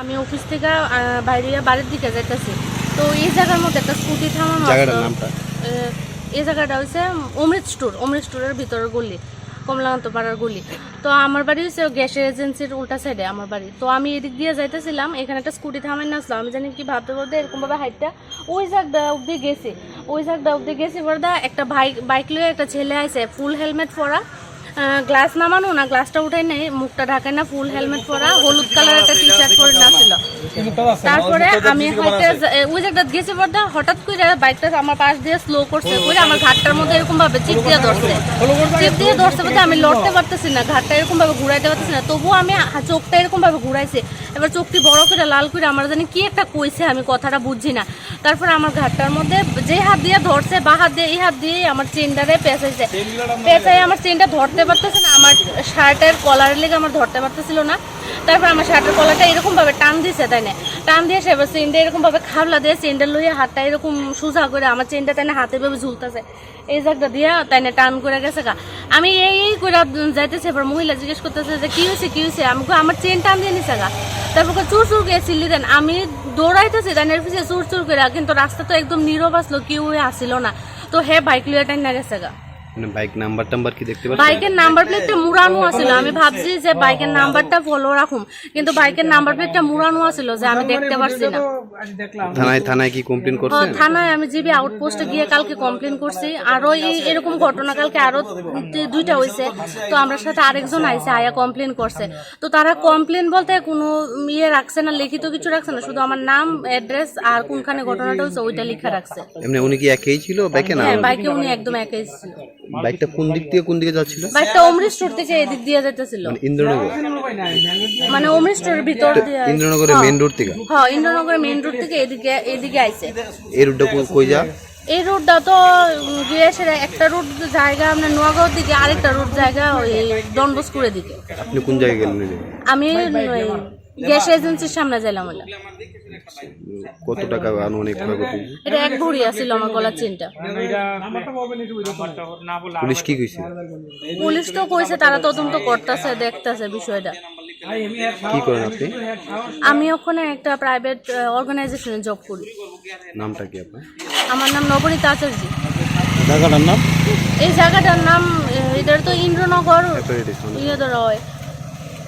আমি অফিস থেকে বাইরে বাড়ির দিকে যাইতেছি। তো এই জায়গার মধ্যে একটা স্কুটি থামানো। এই জায়গাটা হচ্ছে অমৃত স্টোর অমৃত স্টোরের ভিতরের গলি কমলাকান্ত পাড়ার গলি। তো আমার বাড়ি হচ্ছে গ্যাসের এজেন্সির উল্টা সাইডে আমার বাড়ি। তো আমি এদিক দিয়ে যাইতেছিলাম এখানে একটা স্কুটি থামাই না আসলাম। আমি জানি কি ভাবতে ভাবতে এরকমভাবে হাইটটা ওই জায়গাটা অব্দি গেছি। ওই জায়গাটা অব্দি গেছি বলদা একটা বাইক বাইক লিয়ে একটা ছেলে আছে ফুল হেলমেট পরা। গ্লাস নামানো না গ্লাসটা উঠাই নাই, মুখটা ঢাকায় না ফুল হেলমেট পরা, হলুদ কালার একটা টি শার্ট পরে নাছিল তারপরে আমি হাইটে ওই জায়গাটা গেছি বলদা হঠাৎ করে বাইকটা আমার পাশ দিয়ে স্লো করছে করে আমার ঘাটটার মধ্যে এরকম ভাবে চিপ দিয়ে ধরছে। চিপ দিয়ে ধরছে বলতে আমি লড়তে পারতেছি না, ঘাটটা এরকম ভাবে ঘুরাইতে পারতেছি না, তবুও আমি চোখটা এরকম ভাবে ঘুরাইছি। এবার চোখটি বড় করে লাল করে আমার জানি কি একটা কইছে, আমি কথাটা বুঝছি না। তারপরে আমার ঘাটটার মধ্যে যে হাত দিয়ে ধরছে, বা হাত দিয়ে, এই হাত দিয়ে আমার চেনটারে পেঁচাইছে। পেঁচাই আমার চেনটা ধরতে পারতেছে না, আমার শার্টের কলারের লেগে আমার ধরতে পারতেছিল না। তারপর আমার শার্টের কলারটা এরকম ভাবে টান দিছে, তাই না? টান দিয়ে সে এবার চেনটা এরকম ভাবে খাবলা দিয়ে চেনটা লইয়া হাতটা এরকম সোজা করে আমার চেনটা তাই না হাতে ভাবে ঝুলতেছে। এই জায়গাটা দিয়া তাই না টান করে গেছে গা। আমি এই এই করে যাইতেছে, এবার মহিলা জিজ্ঞেস করতেছে যে, কি হয়েছে কি হয়েছে আমি আমার চেন টান দিয়ে নিছে গা। তারপর চুর চুর করে চিল্লি দেন আমি দৌড়াইতেছি তাই না পিছিয়ে চুর চুর করে কিন্তু রাস্তা তো একদম নীরব আসলো কেউ আসিল না। তো হে বাইক লিয়ে টাইন না গেছে গা। মানে বাইক নাম্বার টাম্বার কি দেখতে পাচ্ছেন? বাইকের নাম্বার প্লেটটা মুড়ানো আছিল। আমি ভাবছি যে বাইকের নাম্বারটা ফলো রাখুম। কিন্তু বাইকের নাম্বার প্লেটটা মুড়ানো আছিল যে আমি দেখতে পারছি না। থানায় থানায় কি কমপ্লেন ও, করছেন? থানায় আমি জিবি আউটপোস্টে গিয়ে কালকে কমপ্লেন করছি। আরও এই এরকম ঘটনা কালকে আরও দুইটা হয়েছে তো আমরা সাথে আরেকজন আইছে আয়া কমপ্লেন করছে। তো তারা কমপ্লেন বলতে কোনো ইয়ে রাখছে না লিখিত কিছু রাখছে না। শুধু আমার নাম অ্যাড্রেস আর কোনখানে ঘটনাটা হয়েছে ওইটা লেখা রাখছে। এমনি উনি কি একাই ছিল? বাইকে না? হ্যাঁ বাইকে উনি একদম একাই ছিল। বাইকটা কোন দিক থেকে কোন দিকে যাচ্ছিল? বাইকটা অমৃত স্টোর থেকে এদিক দিয়ে মানে ইন্দ্রনগর। মানে অমৃত স্টোরের ভিতর দিয়ে ইন্দ্রনগরের মেন রোড থেকে? হ্যাঁ ইন্দ্রনগরের মেইন রোড থেকে এদিকে এদিকে আইছে। এই রোডটা কই যা? এই রুটটা তো উম, গিয়ে একটা রুট জায়গা আপনার নোয়াগাঁওর দিকে আরেকটা রুট জায়গা ওই ডনবস্কুরের দিকে। আপনি কোন জায়গায় গেলেন আমি গ্যাস এজেন্সির সামনে যাইলাম কত টাকা আনুমানিক এটা এক ভরি আছিল আমার গলার চেনটা। পুলিশ কি কইছে? পুলিশ তো কইছে তারা তদন্ত করতেছে দেখতেছে বিষয়টা। কি করেন আপনি? আমি ওখানে একটা প্রাইভেট অর্গানাইজেশনে জব করি। নামটা কি আপনার? আমার নাম নবনীতা আচার্য। জায়গাটার নাম? এই জায়গাটার নাম এটার তো ইন্দ্রনগর ইয়ে ধরা হয়